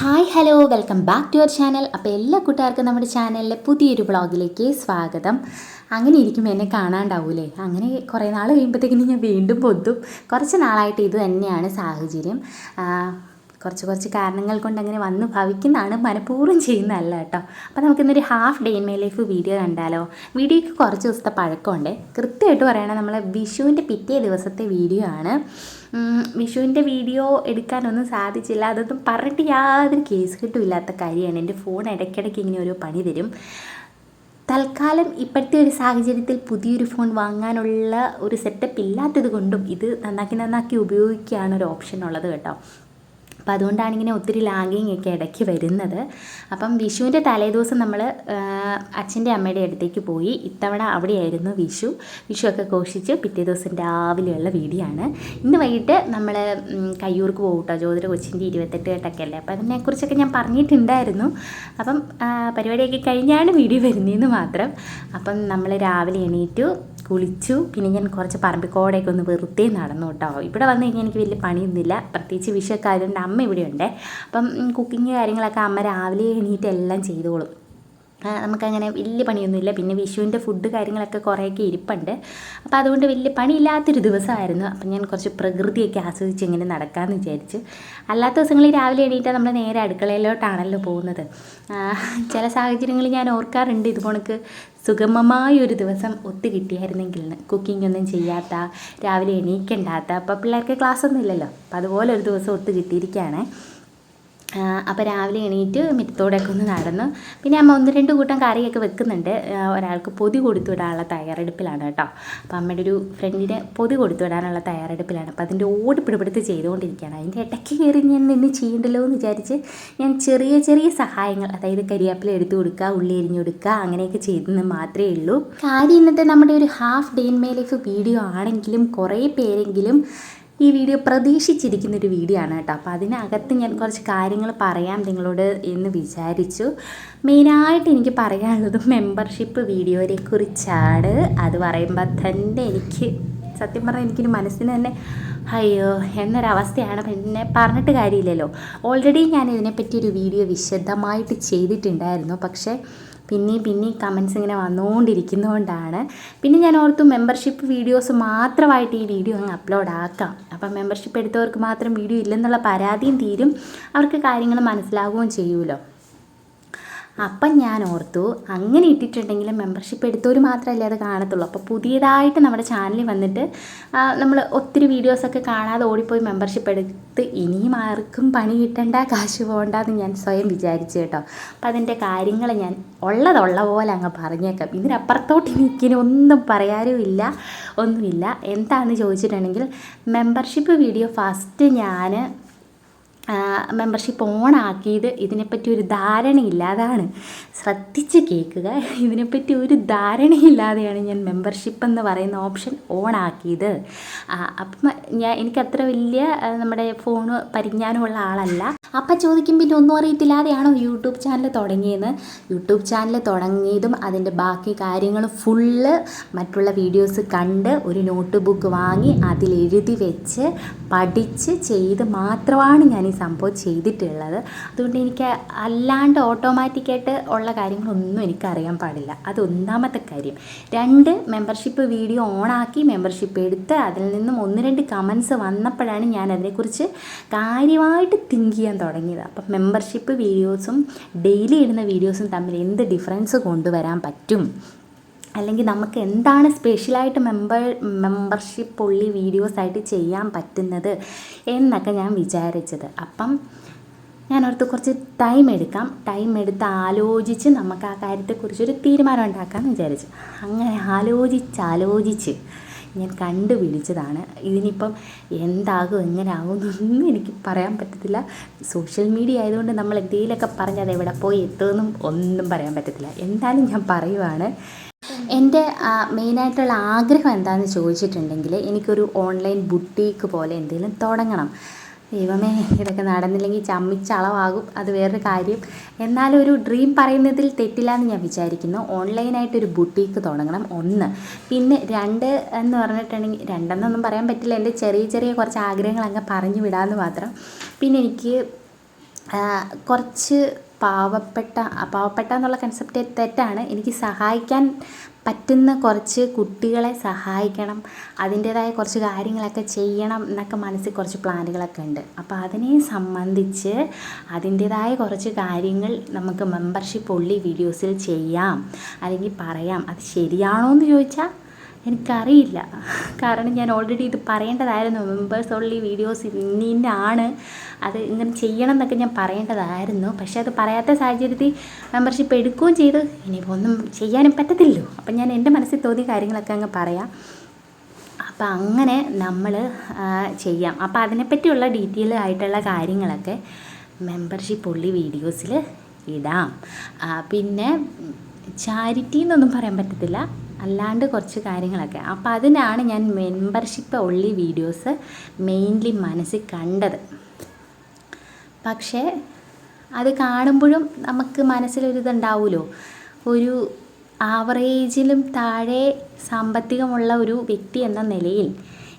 Hi hello welcome back to our channel. അപ്പോൾ എല്ലാ കൂട്ടുകാർക്കും നമ്മുടെ ചാനലിലെ പുതിയൊരു വ്ളോഗിലേക്ക് സ്വാഗതം. അങ്ങനെ ഇരിക്കും എന്നെ കാണാണ്ടാവൂലേ? അങ്ങനെ കുറേ നാൾ കഴിയുമ്പോഴത്തേക്കിനും ഞാൻ വീണ്ടും പൊത്തും കുറച്ച് നാളായിട്ട് ഇത് തന്നെയാണ് സാഹചര്യം. കുറച്ച് കുറച്ച് കാരണങ്ങൾ കൊണ്ട് അങ്ങനെ വന്ന് ഭവിക്കുന്നതാണ് മനഃപൂർവം ചെയ്യുന്നതല്ല കേട്ടോ. അപ്പോൾ നമുക്കിന്നൊരു half day in my life video കണ്ടാലോ? വീഡിയോയ്ക്ക് കുറച്ച് ദിവസത്തെ പഴക്കമുണ്ട്. കൃത്യമായിട്ട് പറയണത് നമ്മളെ വിഷുവിന്റെ പിറ്റേ ദിവസത്തെ വീഡിയോ ആണ്. വിഷുവിന്റെ വീഡിയോ എടുക്കാനൊന്നും സാധിച്ചില്ല. അതൊന്നും പറഞ്ഞിട്ട് യാതൊരു കേസ് കിട്ടുമില്ലാത്ത കാര്യമാണ്. എന്റെ ഫോൺ ഇടയ്ക്കിടയ്ക്ക് ഇങ്ങനെ ഒരു പണി തരും. തൽക്കാലം ഇപ്പോഴത്തെ ഒരു സാഹചര്യത്തിൽ പുതിയൊരു ഫോൺ വാങ്ങാനുള്ള ഒരു സെറ്റപ്പ് ഇല്ലാത്തത് കൊണ്ടും ഇത് നന്നാക്കി നന്നാക്കി ഉപയോഗിക്കുകയാണ് ഒരു ഓപ്ഷൻ ഉള്ളത് കേട്ടോ. അപ്പോൾ അതുകൊണ്ടാണ് ഇങ്ങനെ ഒത്തിരി ലാഗിങ് ഒക്കെ ഇടയ്ക്ക് വരുന്നത്. അപ്പം വിഷുവിന്റെ തലേദിവസം നമ്മൾ അച്ഛന്റെ അമ്മയുടെ അടുത്തേക്ക് പോയി. ഇത്തവണ അവിടെയായിരുന്നു വിഷു. വിഷു ഒക്കെ ഘോഷിച്ച് പിറ്റേ ദിവസം രാവിലെയുള്ള വീടിയാണ്. ഇന്ന് വൈകിട്ട് നമ്മൾ കയ്യൂർക്ക് പോകും കേട്ടോ ജ്യോതിര കൊച്ചിന്റെ ഇരുപത്തെട്ട് കേട്ടൊക്കെ അല്ലേ? അപ്പോൾ അതിനെക്കുറിച്ചൊക്കെ ഞാൻ പറഞ്ഞിട്ടുണ്ടായിരുന്നു. അപ്പം പരിപാടിയൊക്കെ കഴിഞ്ഞാണ് വീഡിയോ വരുന്നതെന്ന് മാത്രം. അപ്പം നമ്മൾ രാവിലെ എണീറ്റു. കുളിച്ചു. പിന്നെ ഞാൻ കുറച്ച് പറമ്പിക്കോടെയൊക്കെ ഒന്ന് വെറുതെ നടന്നു കേട്ടോ. ഇവിടെ വന്നു കഴിഞ്ഞാൽ എനിക്ക് വലിയ പണിയൊന്നുമില്ല. പ്രത്യേകിച്ച് വിഷയക്കാരുണ്ട് അമ്മ ഇവിടെ ഉണ്ട് അപ്പം കുക്കിങ് കാര്യങ്ങളൊക്കെ അമ്മ രാവിലെ എണീറ്റ് എല്ലാം ചെയ്തോളും. നമുക്കങ്ങനെ വലിയ പണിയൊന്നുമില്ല. പിന്നെ വിഷുവിന്റെ ഫുഡ് കാര്യങ്ങളൊക്കെ കുറേയൊക്കെ ഇരിപ്പുണ്ട്. അപ്പോൾ അതുകൊണ്ട് വലിയ പണിയില്ലാത്തൊരു ദിവസമായിരുന്നു. അപ്പം ഞാൻ കുറച്ച് പ്രകൃതിയൊക്കെ ആസ്വദിച്ച് ഇങ്ങനെ നടക്കാമെന്ന് വിചാരിച്ച്. അല്ലാത്ത ദിവസങ്ങളിൽ രാവിലെ എണീറ്റാൽ നമ്മൾ നേരെ അടുക്കളയിലോട്ടാണല്ലോ പോകുന്നത്. ചില സാഹചര്യങ്ങളിൽ ഞാൻ ഓർക്കാറുണ്ട് ഇതുപോണക്ക് സുഗമമായ ഒരു ദിവസം ഒത്തു കിട്ടിയായിരുന്നെങ്കിൽ കുക്കിംഗ് ഒന്നും ചെയ്യാത്ത രാവിലെ എണീക്കണ്ടാത്ത. അപ്പോൾ പിള്ളേർക്ക് ക്ലാസ് ഒന്നും ഇല്ലല്ലോ. അപ്പോൾ അതുപോലെ ഒരു ദിവസം ഒത്തു കിട്ടിയിരിക്കുകയാണ് അപ്പോൾ രാവിലെ എണീറ്റ് മിറ്റത്തോടെയൊക്കെ ഒന്ന് നടന്നു. പിന്നെ അമ്മ ഒന്ന് രണ്ട് കൂട്ടം കറിയൊക്കെ വെക്കുന്നുണ്ട്. ഒരാൾക്ക് പൊതി കൊടുത്തു വിടാനുള്ള തയ്യാറെടുപ്പിലാണ് കേട്ടോ. അപ്പോൾ അമ്മയുടെ ഒരു ഫ്രണ്ടിന് പൊതി കൊടുത്തു വിടാനുള്ള തയ്യാറെടുപ്പിലാണ്. അപ്പോൾ അതിന്റെ ഓടിപ്പിടിപ്പെടുത്ത് ചെയ്തുകൊണ്ടിരിക്കുകയാണ്. അതിന്റെ ഇടയ്ക്ക് കയറി ഞാൻ നിന്ന് ചെയ്യണ്ടല്ലോ എന്ന് വിചാരിച്ച് ഞാൻ ചെറിയ ചെറിയ സഹായങ്ങൾ അതായത് കരിയാപ്പില എടുത്തു കൊടുക്കുക ഉള്ളി എരിഞ്ഞു കൊടുക്കുക അങ്ങനെയൊക്കെ ചെയ്തെന്ന് മാത്രമേ ഉള്ളൂ. കാര്യം ഇന്നത്തെ നമ്മുടെ ഒരു half day in my life video ആണെങ്കിലും കുറേ പേരെങ്കിലും ഈ വീഡിയോ പ്രതീക്ഷിച്ചിരിക്കുന്ന ഒരു വീഡിയോ ആണ് കേട്ടോ. അപ്പോൾ അതിനകത്ത് ഞാൻ കുറച്ച് കാര്യങ്ങൾ പറയാം നിങ്ങളോട് എന്ന് വിചാരിച്ചു. മെയിനായിട്ട് എനിക്ക് പറയാനുള്ളത് മെമ്പർഷിപ്പ് വീഡിയോയെ കുറിച്ചാണ്. അത് പറയുമ്പോൾ തന്നെ എനിക്ക് സത്യം പറഞ്ഞാൽ എനിക്കൊരു മനസ്സിന് തന്നെ അയ്യോ എന്നൊരവസ്ഥയാണ്. പിന്നെ പറഞ്ഞിട്ട് കാര്യമില്ലല്ലോ. ഓൾറെഡി ഞാൻ ഇതിനെപ്പറ്റി ഒരു വീഡിയോ വിശദമായിട്ട് ചെയ്തിട്ടുണ്ടായിരുന്നു. പക്ഷേ പിന്നെയും പിന്നെയും കമൻസ് ഇങ്ങനെ വന്നുകൊണ്ടിരിക്കുന്നതുകൊണ്ടാണ് പിന്നെ ഞാൻ ഓർത്തു മെമ്പർഷിപ്പ് വീഡിയോസ് മാത്രമായിട്ട് ഈ വീഡിയോ അങ്ങ് അപ്ലോഡ് ആക്കാം. അപ്പം മെമ്പർഷിപ്പ് എടുത്തവർക്ക് മാത്രം വീഡിയോ ഇല്ലെന്നുള്ള പരാതിയും തീരും. അവർക്ക് കാര്യങ്ങൾ മനസ്സിലാവുകയും ചെയ്യുമല്ലോ. അപ്പം ഞാൻ ഓർത്തു അങ്ങനെ ഇട്ടിട്ടുണ്ടെങ്കിൽ മെമ്പർഷിപ്പ് എടുത്തവർ മാത്രമല്ലേ അത് കാണത്തുള്ളൂ. അപ്പോൾ പുതിയതായിട്ട് നമ്മുടെ ചാനലിൽ വന്നിട്ട് നമ്മൾ ഒത്തിരി വീഡിയോസൊക്കെ കാണാതെ ഓടിപ്പോയി മെമ്പർഷിപ്പ് എടുത്ത് ഇനിയും ആർക്കും പണി കിട്ടണ്ട കാശ് പോകണ്ടെന്ന് ഞാൻ സ്വയം വിചാരിച്ചു കേട്ടോ. അപ്പം അതിന്റെ കാര്യങ്ങൾ ഞാൻ ഉള്ളതുള്ള പോലെ അങ്ങ് പറഞ്ഞേക്കാം. ഇതിനപ്പുറത്തോട്ട് എനിക്കിനി ഒന്നും പറയാനുമില്ല ഒന്നുമില്ല. എന്താണെന്ന് ചോദിച്ചിട്ടുണ്ടെങ്കിൽ മെമ്പർഷിപ്പ് വീഡിയോ ഫസ്റ്റ് ഞാൻ മെമ്പർഷിപ്പ് ഓൺ ഓണാക്കിയത് ഇതിനെപ്പറ്റി ഒരു ധാരണയില്ലാതാണ്. ശ്രദ്ധിച്ച് കേൾക്കുക. ഇതിനെപ്പറ്റി ഒരു ധാരണയില്ലാതെയാണ് ഞാൻ മെമ്പർഷിപ്പ് എന്ന് പറയുന്ന ഓപ്ഷൻ ഓൺ ആക്കിയത്. അപ്പം ഞാൻ എനിക്കത്ര വലിയ നമ്മുടെ ഫോണ് പരിജ്ഞാനമുള്ള ആളല്ല. അപ്പം ചോദിക്കും പിന്നെ ഒന്നും അറിയത്തില്ലാതെയാണോ യൂട്യൂബ് ചാനൽ തുടങ്ങിയത്? യൂട്യൂബ് ചാനൽ തുടങ്ങിയതും അതിന്റെ ബാക്കി കാര്യങ്ങൾ ഫുള്ള് മറ്റുള്ള വീഡിയോസ് കണ്ട് ഒരു നോട്ട് ബുക്ക് വാങ്ങി അതിലെഴുതി വെച്ച് പഠിച്ച് ചെയ്ത് മാത്രമാണ് ഞാൻ ഈ സംഭവം ചെയ്തിട്ടുള്ളത്. അതുകൊണ്ട് എനിക്ക് അല്ലാണ്ട് ഓട്ടോമാറ്റിക്കായിട്ട് ഉള്ള കാര്യങ്ങളൊന്നും എനിക്കറിയാൻ പാടില്ല. അത് ഒന്നാമത്തെ കാര്യം. രണ്ട് മെമ്പർഷിപ്പ് വീഡിയോ ഓണാക്കി മെമ്പർഷിപ്പ് എടുത്ത് അതിൽ നിന്നും ഒന്ന് രണ്ട് കമൻസ് വന്നപ്പോഴാണ് ഞാൻ അതിനെക്കുറിച്ച് കാര്യമായിട്ട് തിങ്ക് ചെയ്യാൻ തുടങ്ങിയത്. അപ്പം മെമ്പർഷിപ്പ് വീഡിയോസും ഡെയിലി ഇടുന്ന വീഡിയോസും തമ്മിൽ എന്ത് ഡിഫറൻസ് കൊണ്ടുവരാൻ പറ്റും? അല്ലെങ്കിൽ നമുക്ക് എന്താണ് സ്പെഷ്യലായിട്ട് മെമ്പർ മെമ്പർഷിപ്പ് ഉള്ളി വീഡിയോസായിട്ട് ചെയ്യാൻ പറ്റുന്നത് എന്നൊക്കെ ഞാൻ വിചാരിച്ചത്. അപ്പം ഞാൻ ഓർത്ത് കുറച്ച് ടൈം എടുക്കാം. ടൈം എടുത്ത് ആലോചിച്ച് നമുക്ക് ആ കാര്യത്തെക്കുറിച്ചൊരു തീരുമാനം ഉണ്ടാക്കാമെന്ന് വിചാരിച്ചു. അങ്ങനെ ആലോചിച്ച് ആലോചിച്ച് ഞാൻ കണ്ടുപിടിച്ചതാണ് ഇതിനിപ്പം എന്താകും എങ്ങനെ ആകും എന്നൊന്നും എനിക്ക് പറയാൻ പറ്റത്തില്ല. സോഷ്യൽ മീഡിയ ആയതുകൊണ്ട് നമ്മൾ എന്തെങ്കിലുമൊക്കെ പറഞ്ഞ് അത് എവിടെ പോയി എത്തുമെന്നും ഒന്നും പറയാൻ പറ്റത്തില്ല. എന്തായാലും ഞാൻ പറയുവാണ്. എന്റെ മെയിനായിട്ടുള്ള ആഗ്രഹം എന്താണെന്ന് ചോദിച്ചിട്ടുണ്ടെങ്കിൽ എനിക്കൊരു ഓൺലൈൻ ബുട്ടീക്ക് പോലെ എന്തെങ്കിലും തുടങ്ങണം. ദൈവമേ ഇതൊക്കെ നടന്നില്ലെങ്കിൽ ചമ്മിച്ചളവാകും അത് വേറൊരു കാര്യം. എന്നാലും ഒരു ഡ്രീം പറയുന്നതിൽ തെറ്റില്ല എന്ന് ഞാൻ വിചാരിക്കുന്നു. ഓൺലൈനായിട്ടൊരു ബുട്ടീക്ക് തുടങ്ങണം ഒന്ന്. പിന്നെ രണ്ട് എന്ന് പറഞ്ഞിട്ടുണ്ടെങ്കിൽ രണ്ടെന്നൊന്നും പറയാൻ പറ്റില്ല. എന്റെ ചെറിയ ചെറിയ കുറച്ച് ആഗ്രഹങ്ങൾ അങ്ങ് പറഞ്ഞു വിടാമെന്ന് മാത്രം. പിന്നെ എനിക്ക് കുറച്ച് പാവപ്പെട്ട പാവപ്പെട്ട എന്നുള്ള കൺസെപ്റ്റ് തെറ്റാണ്. എനിക്ക് സഹായിക്കാൻ പറ്റുന്ന കുറച്ച് കുട്ടികളെ സഹായിക്കണം. അതിന്റേതായ കുറച്ച് കാര്യങ്ങളൊക്കെ ചെയ്യണം എന്നൊക്കെ മനസ്സിൽ കുറച്ച് പ്ലാനുകളൊക്കെ ഉണ്ട്. അപ്പോൾ അതിനെ സംബന്ധിച്ച് അതിന്റേതായ കുറച്ച് കാര്യങ്ങൾ നമുക്ക് മെമ്പർഷിപ്പ് ഉള്ളി വീഡിയോസിൽ ചെയ്യാം. അല്ലെങ്കിൽ പറയാം. അത് ശരിയാണോ എന്ന് ചോദിച്ചാൽ എനിക്കറിയില്ല. കാരണം ഞാൻ ഓൾറെഡി ഇത് പറയേണ്ടതായിരുന്നു. മെമ്പേഴ്സ് ഓൺലി വീഡിയോസ് ഇന്ന ഇന്നാണ് അത് ഇങ്ങനെ ചെയ്യണം എന്നൊക്കെ ഞാൻ പറയേണ്ടതായിരുന്നു. പക്ഷേ അത് പറയാത്ത സാഹചര്യത്തിൽ മെമ്പർഷിപ്പ് എടുക്കുകയും ചെയ്ത്. ഇനിയിപ്പോൾ ഒന്നും ചെയ്യാനും പറ്റത്തില്ലല്ലോ. അപ്പം ഞാൻ എന്റെ മനസ്സിൽ തോന്നിയ കാര്യങ്ങളൊക്കെ അങ്ങ് പറയാം. അപ്പം അങ്ങനെ നമ്മൾ ചെയ്യാം. അപ്പോൾ അതിനെപ്പറ്റിയുള്ള ഡീറ്റെയിൽ ആയിട്ടുള്ള കാര്യങ്ങളൊക്കെ മെമ്പർഷിപ്പ് ഉള്ളി വീഡിയോസിൽ ഇടാം. പിന്നെ ചാരിറ്റി എന്നൊന്നും പറയാൻ പറ്റത്തില്ല. അല്ലാണ്ട് കുറച്ച് കാര്യങ്ങളൊക്കെ. അപ്പോൾ അതിനാണ് ഞാൻ മെമ്പർഷിപ്പ് ഉള്ളി വീഡിയോസ് മെയിൻലി മനസ്സിൽ കണ്ടത്. പക്ഷേ അത് കാണുമ്പോഴും നമുക്ക് മനസ്സിലൊരിതുണ്ടാവുമല്ലോ ഒരു ആവറേജിലും താഴെ സാമ്പത്തികമുള്ള ഒരു വ്യക്തി എന്ന നിലയിൽ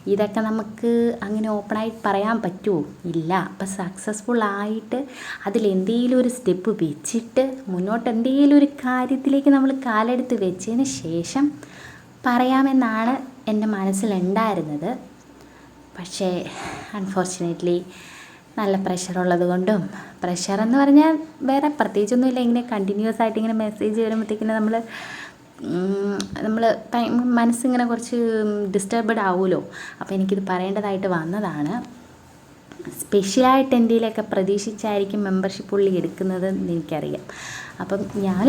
ഇതൊക്കെ നമുക്ക് അങ്ങനെ ഓപ്പണായിട്ട് പറയാൻ പറ്റുമോ ഇല്ല. അപ്പം സക്സസ്ഫുൾ ആയിട്ട് അതിൽ എന്തെങ്കിലും ഒരു സ്റ്റെപ്പ് വെച്ചിട്ട് മുന്നോട്ട് എന്തെങ്കിലും ഒരു കാര്യത്തിലേക്ക് നമ്മൾ കാലെടുത്ത് വെച്ചതിന് ശേഷം പറയാമെന്നാണ് എന്റെ മനസ്സിലുണ്ടായിരുന്നത്. പക്ഷേ അൺഫോർച്ചുനേറ്റ്ലി നല്ല പ്രഷറുള്ളത് കൊണ്ടും പ്രഷർ എന്ന് പറഞ്ഞാൽ വേറെ പ്രത്യേകിച്ചൊന്നുമില്ല. ഇങ്ങനെ കണ്ടിന്യൂസ് ആയിട്ട് ഇങ്ങനെ മെസ്സേജ് വരുമ്പോഴത്തേക്കിന് നമ്മൾ നമ്മൾ മനസ്സിങ്ങനെ കുറച്ച് ഡിസ്റ്റർബ്ഡ് ആവുമല്ലോ അപ്പോൾ എനിക്കിത് പറയേണ്ടതായിട്ട് വന്നതാണ്. സ്പെഷ്യലായിട്ട് എന്തെങ്കിലുമൊക്കെ പ്രതീക്ഷിച്ചായിരിക്കും മെമ്പർഷിപ്പ് ഉള്ളി എടുക്കുന്നത് എന്ന് എനിക്കറിയാം. അപ്പം ഞാൻ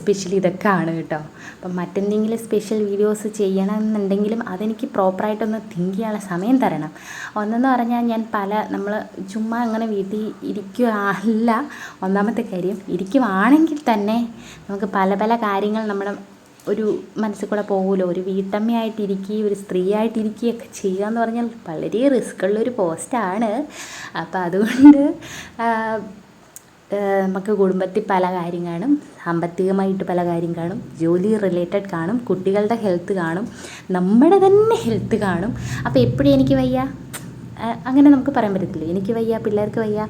സ്പെഷ്യൽ ഇതൊക്കെ ആണ് കേട്ടോ. അപ്പം മറ്റെന്തെങ്കിലും സ്പെഷ്യൽ വീഡിയോസ് ചെയ്യണം എന്നുണ്ടെങ്കിലും അതെനിക്ക് പ്രോപ്പറായിട്ടൊന്ന് തിങ്ക് ചെയ്യാനുള്ള സമയം തരണം. ഒന്നെന്ന് പറഞ്ഞാൽ ഞാൻ പല നമ്മൾ ചുമ്മാ അങ്ങനെ വീട്ടിൽ ഇരിക്കുകയല്ല ഒന്നാമത്തെ കാര്യം ഇരിക്കുവാണെങ്കിൽ തന്നെ നമുക്ക് പല പല കാര്യങ്ങൾ നമ്മുടെ ഒരു മനസ്സിൽ കൂടെ പോകുമല്ലോ ഒരു വീട്ടമ്മയായിട്ടിരിക്കുകയും ഒരു സ്ത്രീയായിട്ടിരിക്കുകയൊക്കെ ചെയ്യുക എന്ന് പറഞ്ഞാൽ വളരെ റിസ്ക് ഉള്ളൊരു പോസ്റ്റാണ് അപ്പോൾ അതുകൊണ്ട് നമുക്ക് കുടുംബത്തിൽ പല കാര്യം കാണും. സാമ്പത്തികമായിട്ട് പല കാര്യം കാണും. ജോലി റിലേറ്റഡ് കാണും. കുട്ടികളുടെ ഹെൽത്ത് കാണും. നമ്മുടെ തന്നെ ഹെൽത്ത് കാണും. അപ്പോൾ എപ്പോഴും എനിക്ക് വയ്യ? അങ്ങനെ നമുക്ക് പറയാൻ പറ്റത്തില്ല. എനിക്ക് വയ്യ പിള്ളേർക്ക് വയ്യ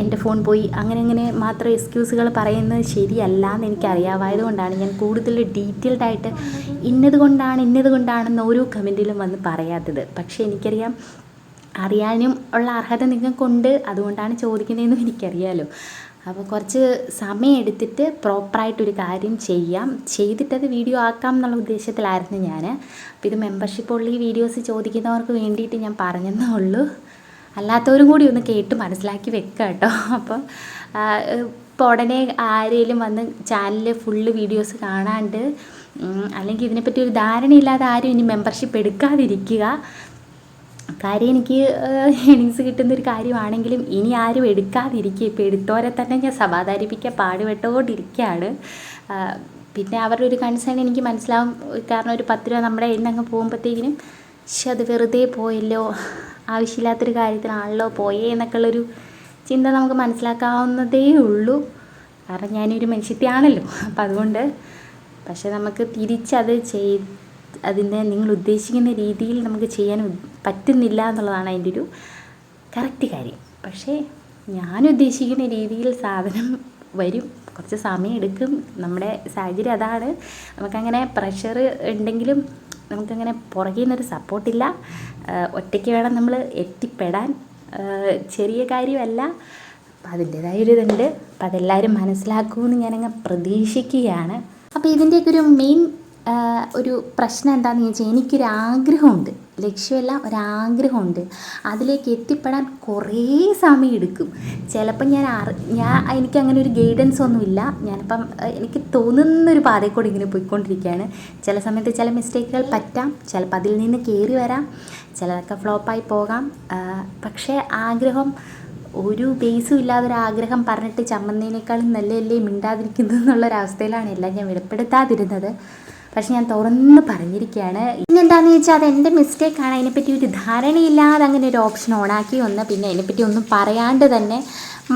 എന്റെ ഫോൺ പോയി അങ്ങനെ അങ്ങനെ മാത്രം എക്സ്ക്യൂസുകൾ പറയുന്നത് ശരിയല്ല എന്ന് എനിക്കറിയാമായത് കൊണ്ടാണ് ഞാൻ കൂടുതൽ ഡീറ്റെയിൽഡ് ആയിട്ട് ഇന്നത് കൊണ്ടാണ് ഇന്നത് കൊണ്ടാണെന്ന് ഓരോ കമന്റിലും വന്ന് പറയാത്തത്. പക്ഷേ എനിക്കറിയാം അറിയാനും ഉള്ള അർഹത നിങ്ങൾക്കുണ്ട്. അതുകൊണ്ടാണ് ചോദിക്കുന്നതെന്നും എനിക്കറിയാമല്ലോ അപ്പോൾ കുറച്ച് സമയം എടുത്തിട്ട് പ്രോപ്പറായിട്ടൊരു കാര്യം ചെയ്യാം. ചെയ്തിട്ടത് വീഡിയോ ആക്കാം എന്നുള്ള ഉദ്ദേശത്തിലായിരുന്നു ഞാൻ അപ്പോൾ ഇത് മെമ്പർഷിപ്പ് ഉള്ള ഈ വീഡിയോസ് ചോദിക്കുന്നവർക്ക് വേണ്ടിയിട്ട് ഞാൻ പറഞ്ഞെന്നേ ഉള്ളൂ. അല്ലാത്തവരും കൂടി ഒന്ന് കേട്ട് മനസ്സിലാക്കി വെക്കുക കേട്ടോ അപ്പോൾ ഇപ്പോൾ ഉടനെ ആരെങ്കിലും വന്ന് ചാനലിൽ ഫുള്ള് വീഡിയോസ് കാണാണ്ട് അല്ലെങ്കിൽ ഇതിനെപ്പറ്റി ഒരു ധാരണയില്ലാതെ ആരും ഇനി മെമ്പർഷിപ്പ് എടുക്കാതിരിക്കുക. കാര്യം എനിക്ക് ഏണിങ്സ് കിട്ടുന്ന ഒരു കാര്യമാണെങ്കിലും ഇനി ആരും എടുക്കാതിരിക്കുക. ഇപ്പോൾ എടുത്തോരെ തന്നെ ഞാൻ സമാധാനിപ്പിക്കാൻ പാടുപെട്ടുകൊണ്ടിരിക്കുകയാണ്. പിന്നെ അവരുടെ ഒരു കൺസേൺ എനിക്ക് മനസ്സിലാവും. കാരണം ഒരു പത്ത് രൂപ നമ്മുടെ കയ്യിൽ അങ്ങ് പോകുമ്പോഴത്തേക്കിനും പക്ഷെ അത് വെറുതെ പോയല്ലോ ആവശ്യമില്ലാത്തൊരു കാര്യത്തിനാണല്ലോ പോയേ എന്നൊക്കെ ഉള്ളൊരു ചിന്ത നമുക്ക് മനസ്സിലാക്കാവുന്നതേ ഉള്ളൂ. കാരണം ഞാനൊരു മനുഷ്യത്തെയാണല്ലോ. അപ്പം അതുകൊണ്ട് പക്ഷെ നമുക്ക് തിരിച്ചത് ചെയ് അതിന്റെ നിങ്ങൾ ഉദ്ദേശിക്കുന്ന രീതിയിൽ നമുക്ക് ചെയ്യാൻ പറ്റുന്നില്ല എന്നുള്ളതാണ് അതിന്റെ ഒരു കറക്റ്റ് കാര്യം. പക്ഷേ ഞാൻ ഉദ്ദേശിക്കുന്ന രീതിയിൽ സാധനം വരും. കുറച്ച് സമയം എടുക്കും. നമ്മുടെ സാഹചര്യം അതാണ്. നമുക്കങ്ങനെ പ്രഷർ ഉണ്ടെങ്കിലും നമുക്കങ്ങനെ പുറകിൽ നിന്നൊരു സപ്പോർട്ടില്ല ഒറ്റയ്ക്ക് വേണം നമ്മൾ എത്തിപ്പെടാൻ. ചെറിയ കാര്യമല്ല. അപ്പം അതിന്റേതായൊരിതുണ്ട്. അപ്പം അതെല്ലാവരും മനസ്സിലാക്കുമെന്ന് ഞാനങ്ങ് പ്രതീക്ഷിക്കുകയാണ്. അപ്പോൾ ഇതിന്റെയൊക്കെ ഒരു മെയിൻ ഒരു പ്രശ്നം എന്താണെന്ന് ചോദിച്ചാൽ എനിക്കൊരാഗ്രഹമുണ്ട്. ലക്ഷ്യമല്ല ഒരാഗ്രഹമുണ്ട്. അതിലേക്ക് എത്തിപ്പെടാൻ കുറേ സമയം എടുക്കും ചിലപ്പം ഞാൻ അറി ഞാൻ എനിക്ക് അങ്ങനെ ഒരു ഗൈഡൻസ് ഒന്നുമില്ല. ഞാനിപ്പം എനിക്ക് തോന്നുന്നൊരു പാതയിൽ കൂടെ ഇങ്ങനെ പോയിക്കൊണ്ടിരിക്കുകയാണ്. ചില സമയത്ത് ചില മിസ്റ്റേക്കുകൾ പറ്റാം. ചിലപ്പോൾ അതിൽ നിന്ന് കയറി വരാം. ചിലതൊക്കെ ഫ്ലോപ്പായി പോകാം. പക്ഷേ ആഗ്രഹം ഒരു ബേസും ഇല്ലാതെ ഒരു ആഗ്രഹം പറഞ്ഞിട്ട് ചമ്മന്നതിനേക്കാളും നല്ലതല്ലേ മിണ്ടാതിരിക്കുന്നു എന്നുള്ളൊരവസ്ഥയിലാണ് എല്ലാം ഞാൻ വെളിപ്പെടുത്താതിരുന്നത്. പക്ഷെ ഞാൻ തുറന്ന് പറഞ്ഞിരിക്കുകയാണ്. പിന്നെന്താണെന്ന് വെച്ചാൽ അത് എന്റെ മിസ്റ്റേക്കാണ് അതിനെപ്പറ്റി ഒരു ധാരണയില്ലാതെ അങ്ങനെ ഒരു ഓപ്ഷൻ ഓണാക്കി വന്ന് പിന്നെ അതിനെപ്പറ്റി ഒന്നും പറയാണ്ട് തന്നെ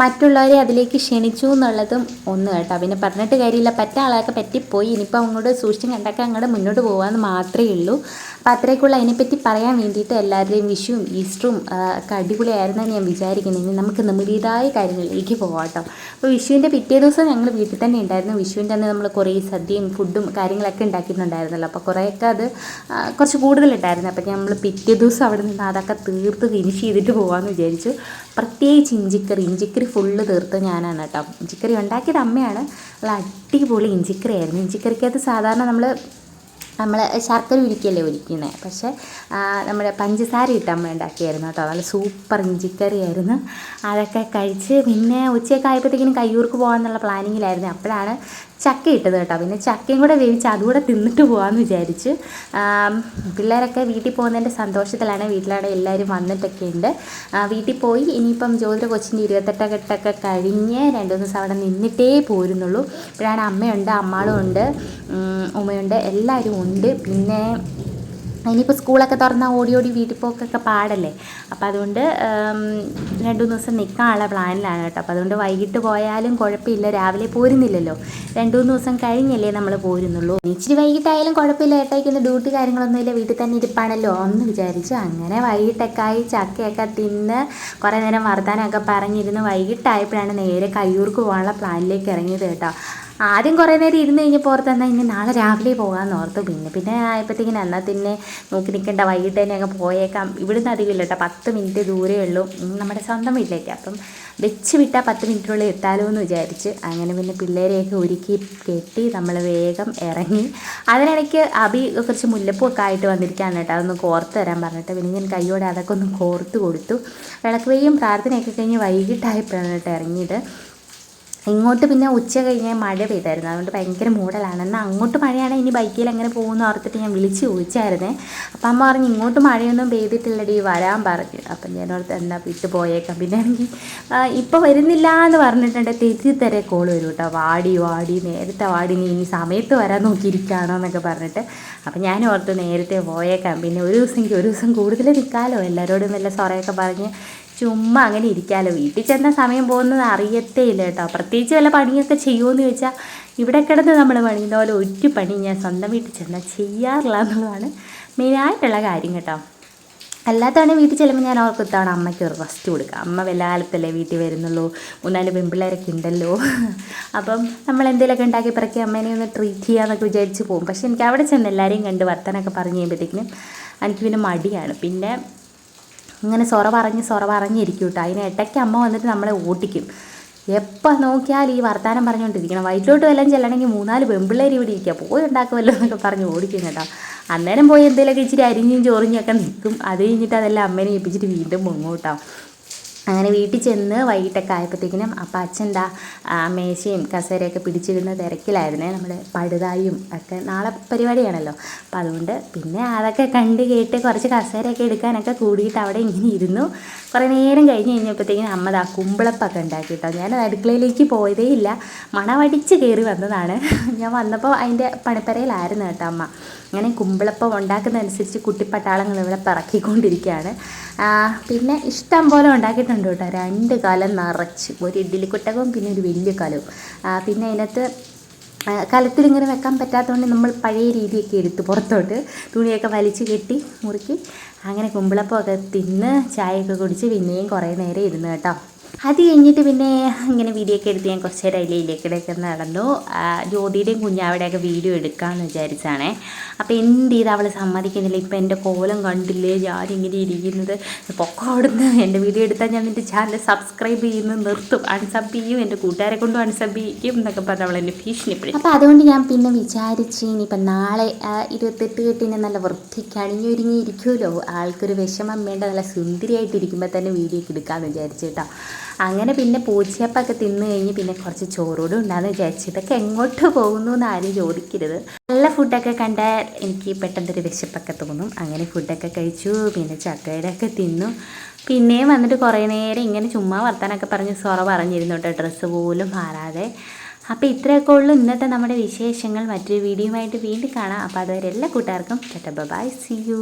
മറ്റുള്ളവരെ അതിലേക്ക് ക്ഷണിച്ചു എന്നുള്ളതും ഒന്ന് കേട്ടോ. പിന്നെ പറഞ്ഞിട്ട് കാര്യമില്ല. പറ്റ ആളൊക്കെ പറ്റിപ്പോയി. ഇനിയിപ്പോൾ അങ്ങോട്ട് സൂക്ഷിച്ചും കണ്ടൊക്കെ അങ്ങോട്ട് മുന്നോട്ട് പോകാമെന്ന് മാത്രമേ ഉള്ളൂ. അപ്പോൾ അത്രയ്ക്കുള്ള അതിനെപ്പറ്റി പറയാൻ വേണ്ടിയിട്ട് എല്ലാവരുടെയും വിഷുവും ഈസ്റ്ററും ഒക്കെ അടിപൊളിയായിരുന്നെന്ന് ഞാൻ വിചാരിക്കുന്നു. ഇനി നമുക്ക് നമ്മുടേതായ കാര്യങ്ങളിലേക്ക് പോകാം കേട്ടോ. അപ്പോൾ വിഷുവിന്റെ പിറ്റേ ദിവസം ഞങ്ങൾ വീട്ടിൽ തന്നെ ഉണ്ടായിരുന്നു. വിഷുവിന്റെ അന്ന് നമ്മൾ കുറേ സദ്യയും ഫുഡും കാര്യങ്ങളൊക്കെ ഉണ്ടാക്കിയിട്ടുണ്ടായിരുന്നല്ലോ അപ്പോൾ കുറേയൊക്കെ അത് കുറച്ച് കൂടുതലുണ്ടായിരുന്നു. അപ്പോൾ നമ്മൾ പിറ്റേ ദിവസം അവിടെ നിന്ന് അതൊക്കെ തീർത്ത് ഫിനിഷ് ചെയ്തിട്ട് പോകാമെന്ന് വിചാരിച്ചു. പ്രത്യേകിച്ച് ഇഞ്ചിക്കറി ഇഞ്ചിക്കറി ഫുള്ള് തീർത്ത് ഞാനാണ് കേട്ടോ. ഇഞ്ചിക്കറി ഉണ്ടാക്കിയത് അമ്മയാണ്. നല്ല അടിപൊളി ഇഞ്ചിക്കറി ആയിരുന്നു ഇഞ്ചിക്കറിക്കകത്ത് സാധാരണ നമ്മൾ നമ്മൾ ശർക്കര ഉരുക്കിയല്ലേ ഉരിക്കുന്നത് പക്ഷേ നമ്മുടെ പഞ്ചസാര ഇട്ട് അമ്മ ഉണ്ടാക്കിയായിരുന്നു കേട്ടോ. നല്ല സൂപ്പർ ഇഞ്ചിക്കറിയായിരുന്നു. അതൊക്കെ കഴിച്ച് പിന്നെ ഉച്ചയൊക്കെ ആയപ്പോഴത്തേക്കിനും കയ്യൂർക്ക് പോകാമെന്നുള്ള പ്ലാനിങ്ങിലായിരുന്നു അപ്പോഴാണ് ചക്ക ഇട്ടത് കേട്ടോ. പിന്നെ ചക്കയും കൂടെ വേവിച്ച് അതുകൂടെ തിന്നിട്ട് പോകാമെന്ന് വിചാരിച്ച്. പിള്ളേരൊക്കെ വീട്ടിൽ പോകുന്നതിന്റെ സന്തോഷത്തിലാണ് വീട്ടിലാണ് എല്ലാവരും വന്നിട്ടൊക്കെ ഉണ്ട്. വീട്ടിൽ പോയി ഇനിയിപ്പം ജ്യോതിര കൊച്ചിന്റെ ഇരുപത്തെട്ടൊക്കെ കഴിഞ്ഞ് രണ്ട് ദിവസം അവിടെ നിന്നിട്ടേ പോരുന്നുള്ളൂ. ഇപ്പോഴാണ് അമ്മയുണ്ട് അമ്മാളും ഉണ്ട് ഉമ്മയുണ്ട് എല്ലാവരും ഉണ്ട്. പിന്നെ ഇനിയിപ്പോൾ സ്കൂളൊക്കെ തുറന്നാൽ ഓടി ഓടി വീട്ടിൽ പോക്കൊക്കെ പാടല്ലേ? അപ്പോൾ അതുകൊണ്ട് രണ്ടു മൂന്ന് ദിവസം നിൽക്കാനുള്ള പ്ലാനിലാണ് കേട്ടോ. അപ്പോൾ അതുകൊണ്ട് വൈകിട്ട് പോയാലും കുഴപ്പമില്ല. രാവിലെ പോരുന്നില്ലല്ലോ. രണ്ട് മൂന്ന് ദിവസം കഴിഞ്ഞല്ലേ നമ്മൾ പോരുന്നുള്ളൂ. ഇച്ചിരി വൈകിട്ടായാലും കുഴപ്പമില്ല ഏട്ടായിക്കുന്ന ഡ്യൂട്ടി കാര്യങ്ങളൊന്നുമില്ല വീട്ടിൽ തന്നെ ഇരിപ്പാണല്ലോ. എന്ന് വിചാരിച്ചു. അങ്ങനെ വൈകിട്ടൊക്കെ ആയി ചക്കയൊക്കെ തിന്ന് കുറേ നേരം വർത്താനമൊക്കെ പറഞ്ഞിരുന്ന് വൈകിട്ടായപ്പോഴാണ് നേരെ കയ്യൂർക്ക് പോകാനുള്ള പ്ലാനിലേക്ക് ഇറങ്ങിയത് കേട്ടോ. ആദ്യം കുറേ നേരം ഇരുന്ന് കഴിഞ്ഞപ്പോൾ ഓർത്ത് എന്നാൽ ഇനി നാളെ രാവിലെ പോകാമെന്ന് ഓർത്തു. പിന്നെ പിന്നെ ആയപ്പോഴത്തേക്കിനും എന്നാൽ പിന്നെ നോക്കി നിൽക്കേണ്ട വൈകിട്ട് തന്നെ അങ്ങ് പോയേക്കാം. ഇവിടുന്ന് അധികമില്ല കേട്ടോ. പത്ത് മിനിറ്റ് ദൂരേ ഉള്ളൂ. നമ്മുടെ സ്വന്തം വീട്ടിലേക്ക്. അപ്പം വെച്ച് വിട്ടാൽ പത്ത് മിനിറ്റിനുള്ളിൽ എത്താലോ എന്ന് വിചാരിച്ച് അങ്ങനെ പിന്നെ പിള്ളേരെയൊക്കെ ഒരുക്കി കെട്ടി നമ്മൾ വേഗം ഇറങ്ങി. അതിനിടയ്ക്ക് അബി കുറച്ച് മുല്ലപ്പൊക്കെ ആയിട്ട് വന്നിരിക്കുകയാണ് കേട്ടോ. അതൊന്ന് കോർത്ത് തരാൻ പറഞ്ഞിട്ട്. പിന്നെ ഞാൻ കൈയോടെ അതൊക്കെ ഒന്ന് കോർത്ത് കൊടുത്തു. വിളക്ക് വെയ്യും പ്രാർത്ഥനയൊക്കെ കഴിഞ്ഞ് വൈകിട്ടായപ്പോഴാണ് കേട്ടോ ഇറങ്ങിയത്. ഇങ്ങോട്ട് പിന്നെ ഉച്ച കഴിഞ്ഞ് മഴ പെയ്തായിരുന്നു. അതുകൊണ്ട് ഭയങ്കര മൂടലാണ്. എന്നാൽ അങ്ങോട്ട് മഴയാണ് ഇനി ബൈക്കിൽ എങ്ങനെ പോകുമെന്ന് ഓർത്തിട്ട് ഞാൻ വിളിച്ച് ചോദിച്ചായിരുന്നേ. അപ്പം അമ്മ പറഞ്ഞു ഇങ്ങോട്ട് മഴയൊന്നും പെയ്തിട്ടില്ലടി വരാൻ പറഞ്ഞു. അപ്പം ഞാൻ ഓർത്ത് എന്നാൽ വിട്ട് പോയേക്കാം. പിന്നെ ആണെങ്കിൽ ഇപ്പോൾ വരുന്നില്ല എന്ന് പറഞ്ഞിട്ടുണ്ട്. തെറ്റിത്തരെ കോൾ വരും കേട്ടോ. വാടി വാടി നേരത്തെ വാടി നീ ഇനി സമയത്ത് വരാൻ നോക്കിയിരിക്കുകയാണോ എന്നൊക്കെ പറഞ്ഞിട്ട്. അപ്പം ഞാൻ ഓർത്ത് നേരത്തെ പോയേക്കാം. പിന്നെ ഒരു ദിവസം ഒരു ദിവസം കൂടുതൽ നിൽക്കാമല്ലോ എല്ലാവരോടും നല്ല സൊറയൊക്കെ പറഞ്ഞ് ചുമ്മാ അങ്ങനെ ഇരിക്കാമല്ലോ വീട്ടിൽ ചെന്ന സമയം പോകുന്നത് അറിയത്തേ ഇല്ല കേട്ടോ. പ്രത്യേകിച്ച് വല്ല പണിയൊക്കെ ചെയ്യുമെന്ന് ചോദിച്ചാൽ ഇവിടെ കിടന്ന് നമ്മൾ പണിയുന്ന പോലെ ഒരു പണി ഞാൻ സ്വന്തം വീട്ടിൽ ചെന്നാൽ ചെയ്യാറില്ല എന്നുള്ളതാണ് മെയിനായിട്ടുള്ള കാര്യം കേട്ടോ. അല്ലാത്തതാണ് വീട്ടിൽ ചെല്ലുമ്പോൾ ഞാൻ ഓർക്കും ഇത്തവണ അമ്മയ്ക്ക് ഒരു റെസ്റ്റ് കൊടുക്കുക അമ്മ വല്ല കാലത്തല്ലേ വീട്ടിൽ വരുന്നുള്ളൂ. മൂന്നാൽ പെൺപിള്ളേരൊക്കെ ഉണ്ടല്ലോ. അപ്പം നമ്മൾ എന്തെങ്കിലുമൊക്കെ ഉണ്ടാക്കി പിറക്കി അമ്മേനെ ഒന്ന് ട്രീറ്റ് ചെയ്യാമെന്നൊക്കെ വിചാരിച്ച് പോകും. പക്ഷേ എനിക്ക് അവിടെ ചെന്ന് എല്ലാവരെയും കണ്ട് വർത്തനൊക്കെ പറഞ്ഞു കഴിയുമ്പോഴത്തേക്കിനും എനിക്ക് പിന്നെ മടിയാണ്. പിന്നെ ഇങ്ങനെ സൊറ പറഞ്ഞ് സൊറ പറഞ്ഞിരിക്കും കേട്ടോ അതിന് ഇടയ്ക്ക് അമ്മ വന്നിട്ട് നമ്മളെ ഓട്ടിക്കും എപ്പോൾ നോക്കിയാൽ ഈ വർത്താനം പറഞ്ഞുകൊണ്ടിരിക്കണം വയറ്റിലോട്ട് വല്ലതും ചെല്ലണമെങ്കിൽ മൂന്നാൽ പെമ്പിള്ളേർ ഇവിടെ ഇരിക്കുക. പോയി ഉണ്ടാക്കുമല്ലോ എന്നൊക്കെ പറഞ്ഞ് ഓടിക്കും കേട്ടോ. അന്നേരം പോയി എന്തെങ്കിലുമൊക്കെ ഇച്ചിരി അരിഞ്ഞും ചോറിഞ്ഞൊക്കെ നിൽക്കും. അത് കഴിഞ്ഞിട്ട് അതെല്ലാം അമ്മേനെ ഏൽപ്പിച്ചിട്ട് വീണ്ടും പൊങ്ങും കേട്ടോ. അങ്ങനെ വീട്ടിൽ ചെന്ന് വൈകിട്ടൊക്കെ ആയപ്പോഴത്തേക്കിനും അപ്പം അച്ഛൻ ദാ മേശയും കസേരയൊക്കെ പിടിച്ചിരുന്ന തിരക്കിലായിരുന്നേ. നമ്മൾ പടുതായും ഒക്കെ നാളെ പരിപാടിയാണല്ലോ. അപ്പം അതുകൊണ്ട് പിന്നെ അതൊക്കെ കണ്ട് കേട്ട് കുറച്ച് കസേരയൊക്കെ എടുക്കാനൊക്കെ കൂടിയിട്ട് അവിടെ ഇങ്ങനെ ഇരുന്നു. കുറേ നേരം കഴിഞ്ഞ് കഴിഞ്ഞപ്പോഴത്തേക്കിനും അമ്മ ദാ കുമ്പിളപ്പൊക്കെ ഉണ്ടാക്കി കേട്ടോ. ഞാൻ അടുക്കളയിലേക്ക് പോയതേ ഇല്ല. മണവടിച്ച് കയറി വന്നതാണ്. ഞാൻ വന്നപ്പോൾ അതിന്റെ പണിപ്പരയിലായിരുന്നു കേട്ടോ അമ്മ. അങ്ങനെ കുമ്പിളപ്പം ഉണ്ടാക്കുന്നതനുസരിച്ച് കുട്ടിപ്പട്ടാളങ്ങൾ ഇവിടെ പിറക്കിക്കൊണ്ടിരിക്കുകയാണ്. ആ, പിന്നെ ഇഷ്ടം പോലെ ഉണ്ടാക്കിയിട്ടുണ്ട്. കേട്ടോ. രണ്ട് കലം നിറച്ച്. ഒരു ഇഡ്ഡലി കുട്ടകവും പിന്നെ ഒരു വലിയ കലവും. പിന്നെ അതിനകത്ത് കലത്തിൽ ഇങ്ങനെ വെക്കാൻ പറ്റാത്തതുകൊണ്ട് നമ്മൾ പഴയ രീതിയൊക്കെ എടുത്ത് പുറത്തോട്ട്. തുണിയൊക്കെ വലിച്ച് കെട്ടി മുറുക്കി. അങ്ങനെ കുമ്പിളപ്പമൊക്കെ തിന്ന് ചായയൊക്കെ കുടിച്ച് പിന്നെയും കുറേ നേരം ഇരുന്ന് കേട്ടോ. അത് കഴിഞ്ഞിട്ട് പിന്നെ ഇങ്ങനെ വീഡിയോ ഒക്കെ എടുത്ത് ഞാൻ കുറച്ച് നേരം അതിലേക്കിടയൊക്കെ നടന്നു. ജ്യോതിയുടെയും കുഞ്ഞാവിടെയൊക്കെ വീഡിയോ എടുക്കാമെന്ന് വിചാരിച്ചാണേ. അപ്പോൾ എന്ത് ചെയ്ത് അവൾ സമ്മതിക്കുന്നില്ല. ഇപ്പം എന്റെ കോലം കണ്ടില്ലേ? ഞാനിങ്ങനെ ഇരിക്കുന്നത്. പൊക്കം അവിടുന്ന് എന്റെ വീഡിയോ എടുത്താൽ ഞാൻ എന്റെ ചാനൽ സബ്സ്ക്രൈബ് ചെയ്യുന്ന നിർത്തും അൺസബ് ചെയ്യും എന്റെ കൂട്ടുകാരെ കൊണ്ടും അൺസബ് ചെയ്യും എന്നൊക്കെ പറഞ്ഞ് അവൾ ഭീഷണിപ്പെടും അപ്പോൾ അതുകൊണ്ട് ഞാൻ പിന്നെ വിചാരിച്ച് ഇനിയിപ്പം നാളെ ഇരുപത്തെട്ട് കെട്ടിനെ നല്ല വൃത്തിക്ക് അണിഞ്ഞൊരുങ്ങി ഇരിക്കുമല്ലോ ആൾക്കൊരു വിഷമം വേണ്ട നല്ല സുന്ദരിയായിട്ടിരിക്കുമ്പോൾ തന്നെ വീഡിയോ ഒക്കെ എടുക്കാമെന്ന് വിചാരിച്ചു കേട്ടോ. അങ്ങനെ പിന്നെ പൂച്ചയപ്പൊക്കെ തിന്ന് കഴിഞ്ഞ് പിന്നെ കുറച്ച് ചോറൂടും ഉണ്ടാകുന്ന വിചാരിച്ചു. ഇതൊക്കെ എങ്ങോട്ട് പോകുന്നു എന്ന് ആരും ചോദിക്കരുത്. നല്ല ഫുഡൊക്കെ കണ്ടാൽ എനിക്ക് പെട്ടെന്നൊരു വിശപ്പൊക്കെ തോന്നും. അങ്ങനെ ഫുഡൊക്കെ കഴിച്ചു പിന്നെ ചക്കയുടെ ഒക്കെ തിന്നു. പിന്നെയും വന്നിട്ട് കുറേ നേരം ഇങ്ങനെ ചുമ്മാ വർത്താനൊക്കെ പറഞ്ഞ് സൊറ പറഞ്ഞിരുന്നു കേട്ടോ ഡ്രസ്സ് പോലും മാറാതെ. അപ്പോൾ ഇത്രയൊക്കെ ഉള്ളൂ ഇന്നത്തെ നമ്മുടെ വിശേഷങ്ങൾ. മറ്റൊരു വീഡിയോയുമായിട്ട് വീണ്ടും കാണാം. അപ്പോൾ അതുവരെ എല്ലാ കൂട്ടുകാർക്കും ബൈ സി യു